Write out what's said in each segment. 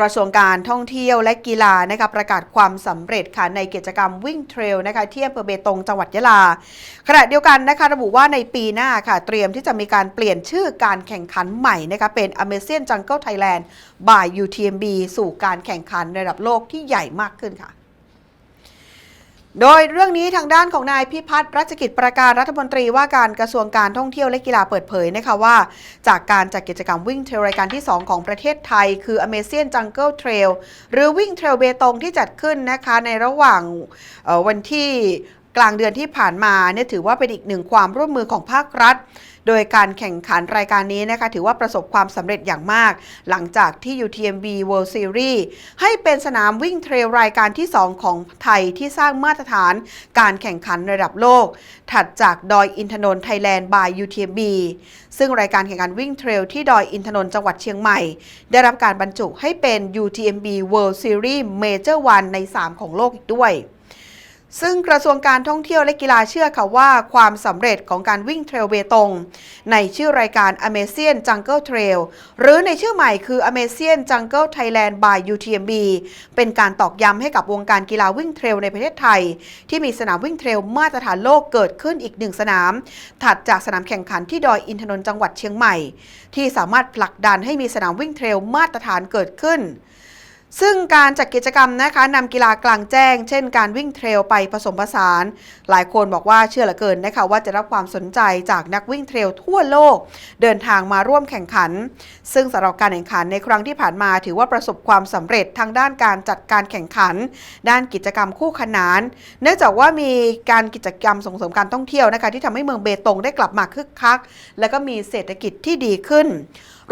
กระทรวงการท่องเที่ยวและกีฬานะคะประกาศความสำเร็จค่ะในกิจกรรมวิ่งเทรลนะคะที่อำเภอเบตงจังหวัดยะลา ขณะเดียวกันนะคะระบุว่าในปีหน้าค่ะ เตรียมที่จะมีการเปลี่ยนชื่อการแข่งขันใหม่นะคะเป็น Amazing Jungle Thailand by UTMB สู่การแข่งขันระดับโลกที่ใหญ่มากขึ้นค่ะ โดยเรื่องนี้ทางด้านของนายพิพัฒน์รัชกิจประการรัฐมนตรีว่าการกระทรวงการท่องเที่ยวและกีฬาเปิดเผยนะคะว่า จากการจัดกิจกรรมวิ่งเทรลรายการที่ 2 ของประเทศไทย คือ Amazing Jungle Trail หรือวิ่งเทรลเบตงที่จัดขึ้นนะคะในระหว่างออวันที่ กลางเดือนที่ผ่านมาเนี่ยถือว่าเป็นอีกหนึ่งความร่วมมือของภาครัฐ โดยการแข่งขันรายการนี้นะคะถือว่าประสบความสำเร็จอย่างมาก หลังจากที่ UTMB World Series ให้เป็นสนามวิ่งเทรลรายการที่ 2 ของไทยที่สร้างมาตรฐานการแข่งขันระดับโลก ถัดจากดอยอินทนนท์ไทยแลนด์ by UTMB ซึ่งรายการแข่งขันวิ่งเทรลที่ดอยอินทนนท์จังหวัดเชียงใหม่ ได้รับการบรรจุให้เป็น UTMB World Series Major 1ใน 3 ของโลกอีกด้วย ซึ่งกระทรวงการท่องเที่ยวและกีฬาเชื่อค่ะว่าความสำเร็จของการวิ่งเทรลเบตง ในชื่อรายการ Amazing Jungle Trail หรือในชื่อใหม่คือ Amazing Jungle Thailand by UTMB เป็นการตอกย้ำให้กับวงการกีฬาวิ่งเทรลในประเทศไทย ที่มีสนามวิ่งเทรลมาตรฐานโลกเกิดขึ้นอีกหนึ่งสนาม ถัดจากสนามแข่งขันที่ดอยอินทนนท์จังหวัดเชียงใหม่ ที่สามารถผลักดันให้มีสนามวิ่งเทรลมาตรฐานเกิดขึ้น ซึ่งการจัดกิจกรรมนะคะนำกีฬากลางแจ้ง เช่นการวิ่งเทรลไปผสมผสาน หลายคนบอกว่าเชื่อเหลือเกินนะคะว่าจะรับความสนใจจากนักวิ่งเทรลทั่วโลก เดินทางมาร่วมแข่งขัน ซึ่งสำหรับการแข่งขันในครั้งที่ผ่านมาถือว่าประสบความสำเร็จทางด้านการจัดการแข่งขัน ด้านกิจกรรมคู่ขนาน เนื่องจากว่ามีการกิจกรรมส่งเสริมการท่องเที่ยวนะคะที่ทำให้เมืองเบตงได้กลับมาคึกคัก และก็มีเศรษฐกิจที่ดีขึ้น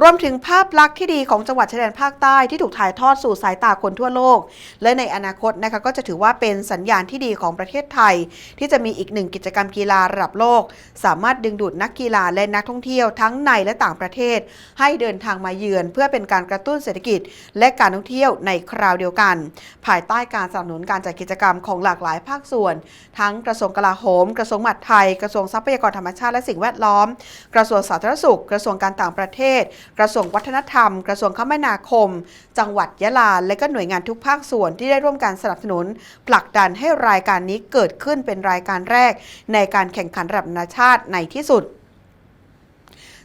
รวมถึงภาพลักษณ์ที่ดีของจังหวัดชายแดนภาคใต้ที่ถูกถ่ายทอดสู่สายตาคนทั่วโลก และในอนาคตนะคะก็จะถือว่าเป็นสัญญาณที่ดีของประเทศไทย ที่จะมีอีกหนึ่งกิจกรรมกีฬาระดับโลก สามารถดึงดูดนักกีฬาและนักท่องเที่ยวทั้งในและต่างประเทศ ให้เดินทางมาเยือน เพื่อเป็นการกระตุ้นเศรษฐกิจ และการท่องเที่ยวในคราวเดียวกัน ภายใต้การสนับสนุนการจัดกิจกรรมของหลากหลายภาคส่วน ทั้งกระทรวงกลาโหม กระทรวงมหาดไทย กระทรวงทรัพยากรธรรมชาติและสิ่งแวดล้อม กระทรวงสาธารณสุข กระทรวงการต่างประเทศกระทรวงวัฒนธรรม กระทรวงคมนาคม จังหวัดยะลา และก็หน่วยงานทุกภาคส่วนที่ได้ร่วมการสนับสนุนผลักดันให้รายการนี้เกิดขึ้นเป็นรายการแรก ในการแข่งขันระดับนานาชาติในที่สุด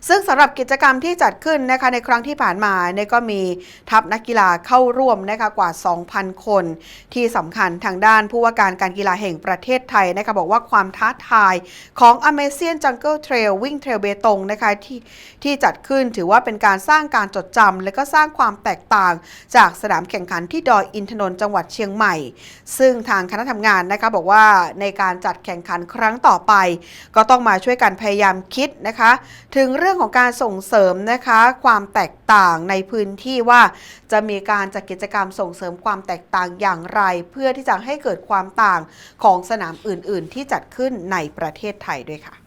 ซึ่งสำหรับกิจกรรมที่จัดขึ้นนะคะในครั้งที่ผ่านมาเนี่ยก็มีทัพนักกีฬาเข้าร่วมนะคะกว่า 2,000 คน ที่สำคัญทางด้านผู้ว่าการการกีฬาแห่งประเทศไทยนะคะบอกว่าความท้าทายของ Amazing Jungle Trail วิ่งเทรลเบตงนะคะที่ที่จัดขึ้นถือว่าเป็นการสร้างการจดจำและก็สร้างความแตกต่าง จากสนามแข่งขันที่ดอยอินทนนท์จังหวัดเชียงใหม่ ซึ่งทางคณะทำงานนะคะบอกว่าในการจัดแข่งขันครั้งต่อไป ก็ต้องมาช่วยกันพยายามคิดนะคะ ถึงเรื่องรื่องของการส่งเสริมนะคะความแตกต่างในพื้นที่ว่าจะมีการจัดกิจกรรมส่งเสริมความแตกต่างอย่างไร เพื่อที่จะให้เกิดความต่างของสนามอื่น ๆ ที่จัดขึ้นในประเทศไทยด้วยค่ะ